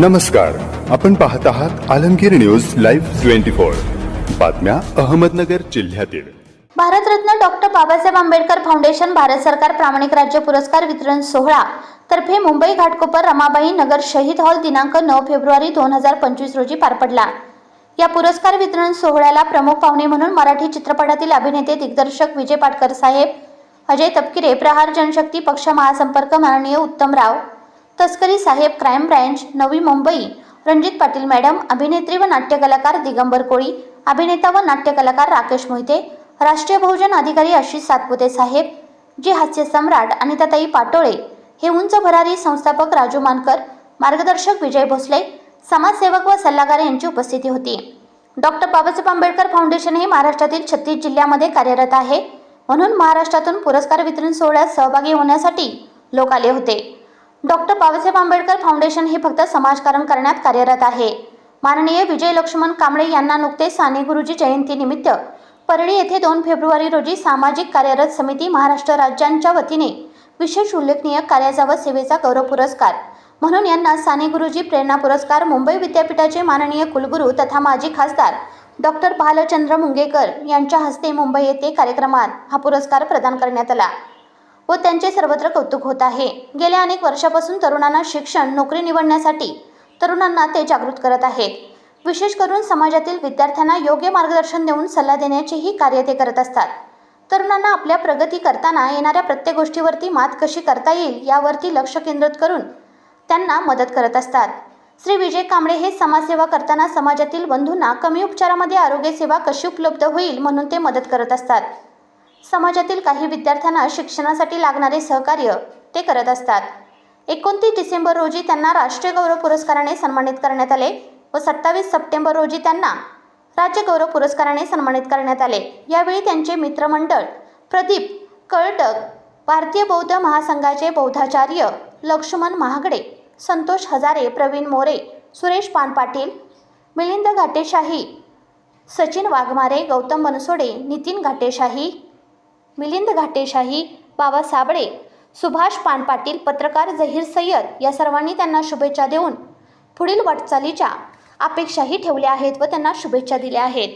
नमस्कार. आपण पाहत आहात Alamgir news live twenty four. बातम्या अहमदनगर जिल्ह्यातील. भारतरत्न डॉक्टर बाबासाहेब आंबेडकर फाउंडेशन भारत सरकार प्रामाणिक राज्य पुरस्कार वितरण सोहळा तर्फे मुंबई घाटकोपर रमाबाई नगर शहीद हॉल दिनांक नऊ फेब्रुवारी दोन हजार पंचवीस रोजी पार पडला. या पुरस्कार वितरण सोहळ्याला प्रमुख पाहुणे म्हणून मराठी चित्रपटातील अभिनेते दिग्दर्शक विजय पाटकर साहेब अजय तपकिरे प्रहार जनशक्ती पक्ष महासंपर्क माननीय उत्तमराव तस्करी साहेब crime branch Navi Mumbai. Ranjit Patil madam अभिनेत्री व नाट्यकलाकार दिगंबर कोळी अभिनेता व नाट्यकलाकार राकेश मोहिते राष्ट्रीय बहुजन अधिकारी आशिष सातपुते साहेब जे हास्य सम्राट अनिताताई पाटोळे हे उंच भरारी संस्थापक राजू मानकर मार्गदर्शक विजय भोसले समाजसेवक व सल्लागार यांची उपस्थिती होती. डॉक्टर बाबासाहेब आंबेडकर फाउंडेशन हे महाराष्ट्रातील छत्तीस जिल्ह्यामध्ये कार्यरत आहे. म्हणून महाराष्ट्रातून पुरस्कार वितरण सोहळ्यात सहभागी होण्यासाठी लोक आले होते. डॉक्टर बाबासाहेब आंबेडकर फाउंडेशन हे फक्त समाजकारण करण्यात कार्यरत आहे. माननीय विजय लक्ष्मण कांबळे यांना नुकतेच साने गुरुजी जयंतीनिमित्त परळी येथे दोन फेब्रुवारी रोजी सामाजिक कार्यरत समिती महाराष्ट्र राज्यांच्या वतीने विशेष उल्लेखनीय कार्याचा व सेवेचा गौरव पुरस्कार. म्हणून यांना साने गुरुजी प्रेरणा पुरस्कार मुंबई विद्यापीठाचे माननीय कुलगुरू तथा माजी खासदार डॉक्टर भालचंद्र मुंगेकर यांच्या हस्ते मुंबई येथे कार्यक्रमात हा पुरस्कार प्रदान करण्यात आला. व त्यांचे सर्वत्र कौतुक होत आहे. गेल्या अनेक वर्षापासून तरुणांना शिक्षण नोकरी निवडण्यासाठी तरुणांना ते जागृत करत आहेत. विशेष करून समाजातील विद्यार्थ्यांना योग्य मार्गदर्शन देऊन सल्ला देण्याचेही कार्य ते करत असतात. तरुणांना आपल्या प्रगती करताना येणाऱ्या प्रत्येक गोष्टीवरती मात कशी करता येईल यावरती लक्ष केंद्रित करून त्यांना मदत करत असतात. श्री विजय कांबळे हे समाजसेवा करताना समाजातील बंधूंना कमी उपचारामध्ये आरोग्यसेवा कशी उपलब्ध होईल म्हणून ते मदत करत असतात. समाजातील काही विद्यार्थ्यांना शिक्षणासाठी लागणारे सहकार्य ते करत असतात. एकोणतीस डिसेंबर रोजी त्यांना राष्ट्रीय गौरव पुरस्काराने सन्मानित करण्यात आले व सत्तावीस सप्टेंबर रोजी त्यांना राज्य गौरव पुरस्काराने सन्मानित करण्यात आले. यावेळी त्यांचे मित्रमंडळ प्रदीप कळटक भारतीय बौद्ध महासंघाचे बौद्धाचार्य लक्ष्मण महागडे संतोष हजारे प्रवीण मोरे सुरेश पान पाटील मिलिंद घाटेशाही सचिन वाघमारे गौतम बनसोडे नितीन घाटेशाही मिलिंद घाटेशाही बाबा साबळे सुभाष पानपाटील पत्रकार जहीर सय्यद या सर्वांनी त्यांना शुभेच्छा देऊन पुढील वाटचालीच्या अपेक्षाही ठेवल्या आहेत व त्यांना शुभेच्छा दिल्या आहेत.